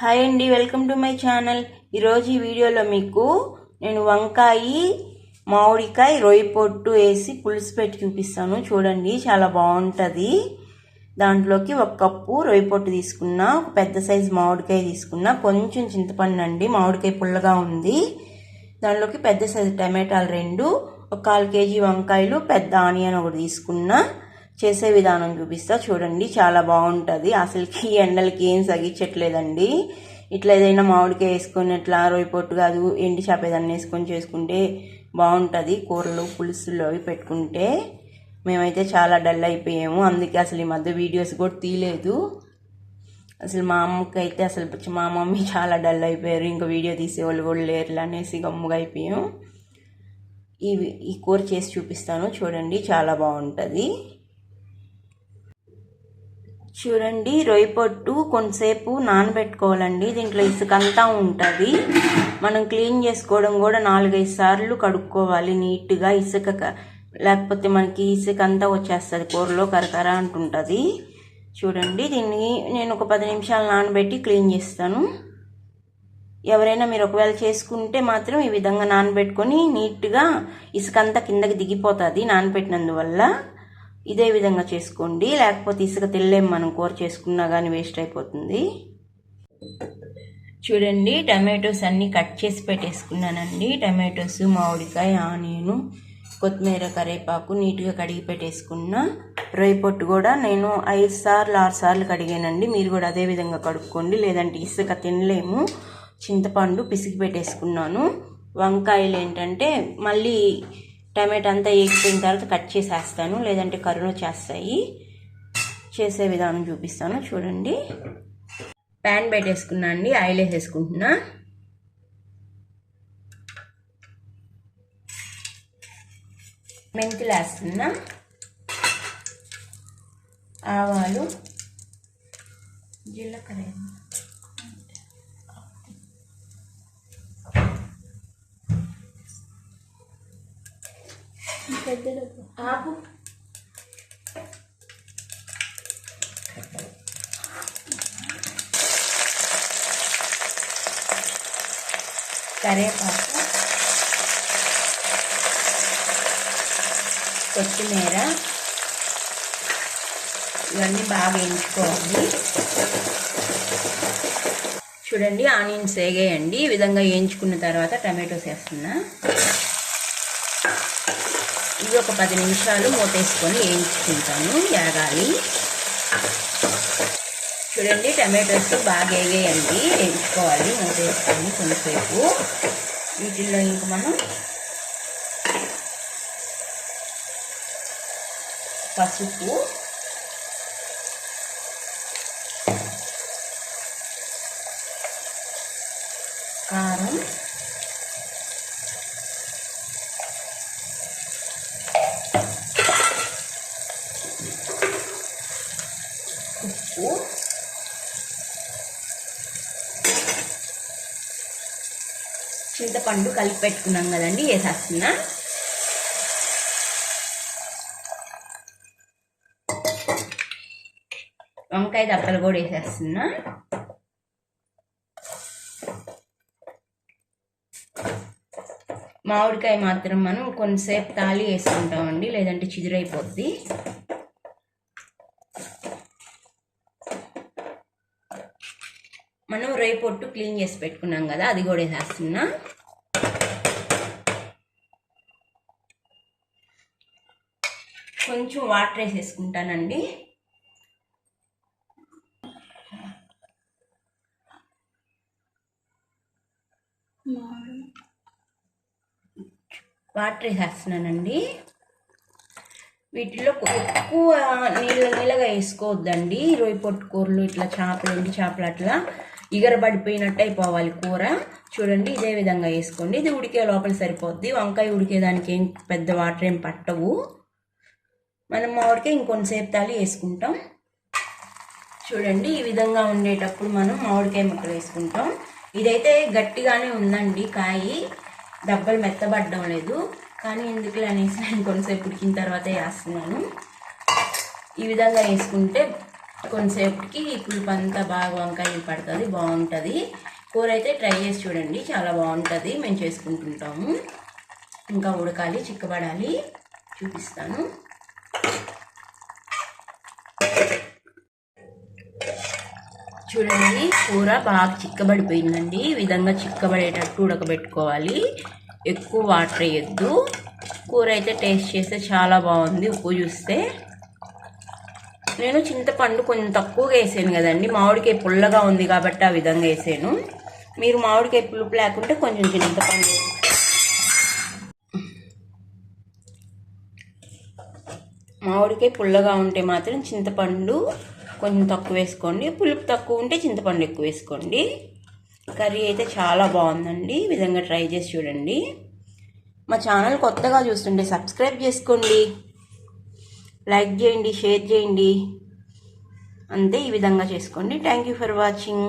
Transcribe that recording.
Hi అండి welcome to my channel. ఈరోజు ఈ వీడియోలో మీకు నేను వంకాయ మామిడికాయ రొయ్యి పొట్టు వేసి పులుసు పెట్టి చూపిస్తాను చూడండి చాలా బాగుంటుంది. దాంట్లోకి ఒక కప్పు రొయ్యి పొట్టు తీసుకున్నా ఒక పెద్ద సైజు మామిడికాయ తీసుకున్నా కొంచెం చింతపండు అండి మామిడికాయ పుల్లగా ఉంది. దాంట్లోకి పెద్ద సైజు టమాటాలు రెండు ఒక కాల్ కేజీ వంకాయలు పెద్ద ఆనియన్ ఒకటి తీసుకున్నా చేసే విధానం చూపిస్తా. చూడండి చాలా బాగుంటుంది. అసలుకి ఎండలకి ఏం సగించట్లేదండి ఇట్లా ఏదైనా మామిడికాయ వేసుకొని ఇట్లా రోయి పొట్టు కాదు ఎండి చేప ఏదన్నా వేసుకొని చేసుకుంటే బాగుంటుంది. కూరలు పులుసులు అవి పెట్టుకుంటే మేమైతే చాలా డల్ అయిపోయాము. అందుకే అసలు ఈ మధ్య వీడియోస్ కూడా తీయలేదు. అసలు మా అమ్మకి అయితే అసలు మా మమ్మీ చాలా డల్ అయిపోయారు. ఇంకా వీడియో తీసేవాళ్ళు కూడా లేరు అనేసి గమ్ముగా అయిపోయాం. ఈ ఈ కూర చేసి చూపిస్తాను. చూడండి చాలా బాగుంటుంది. చూడండి రొయ్య పొట్టు కొంతసేపు నానబెట్టుకోవాలండి. దీంట్లో ఇసుక అంతా ఉంటుంది. మనం క్లీన్ చేసుకోవడం కూడా నాలుగైదు సార్లు కడుక్కోవాలి నీట్గా ఇసుక లేకపోతే మనకి ఇసుక అంతా వచ్చేస్తుంది. కూరలో కరకర అంటుంటుంది. చూడండి దీన్ని నేను ఒక పది నిమిషాలు నానబెట్టి క్లీన్ చేస్తాను. ఎవరైనా మీరు ఒకవేళ చేసుకుంటే మాత్రం ఈ విధంగా నానబెట్టుకొని నీట్గా ఇసుకంతా కిందకి దిగిపోతుంది నానబెట్టినందువల్ల. ఇదే విధంగా చేసుకోండి. లేకపోతే ఇసుక తెల్లేం మనం కూర చేసుకున్నా కానీ వేస్ట్ అయిపోతుంది. చూడండి టమాటోస్ అన్నీ కట్ చేసి పెట్టేసుకున్నానండి. టమాటోస్ మామిడికాయ ఆనియను కొత్తిమీర కరివేపాకు నీట్గా కడిగి పెట్టేసుకున్నా. రొయ్య పొట్టు కూడా నేను ఐదు సార్లు ఆరు సార్లు కడిగానండి. మీరు కూడా అదే విధంగా కడుక్కోండి. లేదంటే ఇసుక తినలేము. చింతపండు పిసికి పెట్టేసుకున్నాను. వంకాయలు ఏంటంటే మళ్ళీ టమాటా అంతా వేగిపోయిన తర్వాత కట్ చేసేస్తాను. లేదంటే కరుణ చేస్తాయి. చేసే విధానం చూపిస్తాను. చూడండి. ప్యాన్ పెట్టేసుకున్నా అండి. ఆయిల్ వేసేసుకుంటున్నా. మెంతులు వేస్తున్నా. ఆవాలు జీలకర్ర ఆపు. కరేపాకు కొత్తిమీర ఇవన్నీ బాగా వేయించుకోవాలి. చూడండి ఆనియన్స్ వేగేయండి. ఈ విధంగా వేయించుకున్న తర్వాత టమాటోస్ వేస్తున్నా. ఇవి ఒక పది నిమిషాలు మూతేసుకొని వేయించుకుంటాను ఏగాలి చూడండి టమాటోస్ బాగా వేగేయండి వేయించుకోవాలి మూతేసుకొని కొంతసేపు. వీటిల్లో ఇంక మనం పసుపు కారం ఉప్పు చింతపండు కలిపి పెట్టుకున్నాం కదండి వేసేస్తున్నా. వంకాయ దప్పలు కూడా వేసేస్తున్నా. మామిడికాయ మాత్రం మనం కొంతసేపు తాళి వేసుకుంటామండి లేదంటే చిదురైపోద్ది. రొయ్య పొట్టు క్లీన్ చేసి పెట్టుకున్నాం కదా అది కూడా వేసేస్తున్నా. కొంచెం వాటర్ వేసేసుకుంటానండి. వాటర్ వేసేస్తున్నానండి. వీటిలో ఎక్కువ నీళ్ళ నీళ్ళగా వేసుకోవద్దండి. రొయ్య పొట్టు కూరలు ఇట్లా చేపలు ఎండి చేపలు అట్లా. ఇగరబడిపోయినట్టు అయిపోవాలి కూర. చూడండి ఇదే విధంగా వేసుకోండి. ఇది ఉడికే లోపల సరిపోద్ది. వంకాయ ఉడికేదానికి ఏం పెద్ద వాటర్ ఏం పట్టవు. మనం మామిడికాయ ఇంకొంతసేపు తాలి వేసుకుంటాం. చూడండి ఈ విధంగా ఉండేటప్పుడు మనం మామిడికాయ ముక్కలు వేసుకుంటాం. ఇదైతే గట్టిగానే ఉందండి కాయి. దెబ్బలు మెత్తబడ్డం లేదు. కానీ ఎందుకులే అనేసి నేను కొంతసేపు ఉడికిన తర్వాత వేస్తున్నాను. ఈ విధంగా వేసుకుంటే కొంతసేపటికి పులుపు అంతా బాగా వంకాయ పడుతుంది బాగుంటుంది. కూర అయితే ట్రై చేసి చూడండి చాలా బాగుంటుంది. మేము చేసుకుంటుంటాము. ఇంకా ఉడకాలి చిక్కబడాలి. చూపిస్తాను. చూడండి కూర బాగా చిక్కబడిపోయిందండి. ఈ విధంగా చిక్కబడేటట్టు ఉడకబెట్టుకోవాలి. ఎక్కువ వాటర్ వేయద్దు. కూర అయితే టేస్ట్ చేస్తే చాలా బాగుంది. ఉప్పు చూస్తే. నేను చింతపండు కొంచెం తక్కువగా వేసాను కదండి. మామిడికాయ పుల్లగా ఉంది కాబట్టి ఆ విధంగా వేసాను. మీరు మామిడికాయ పులుపు లేకుంటే కొంచెం చింతపండు మామిడికాయ పుల్లగా ఉంటే మాత్రం చింతపండు కొంచెం తక్కువ వేసుకోండి. పులుపు తక్కువ ఉంటే చింతపండు ఎక్కువ వేసుకోండి. కర్రీ అయితే చాలా బాగుందండి. ఈ విధంగా ట్రై చేసి చూడండి. మా ఛానల్ కొత్తగా చూస్తుంటే సబ్స్క్రైబ్ చేసుకోండి. లైక్ చేయండి షేర్ చేయండి. అంతే ఈ విధంగా చేసుకోండి. Thank you for watching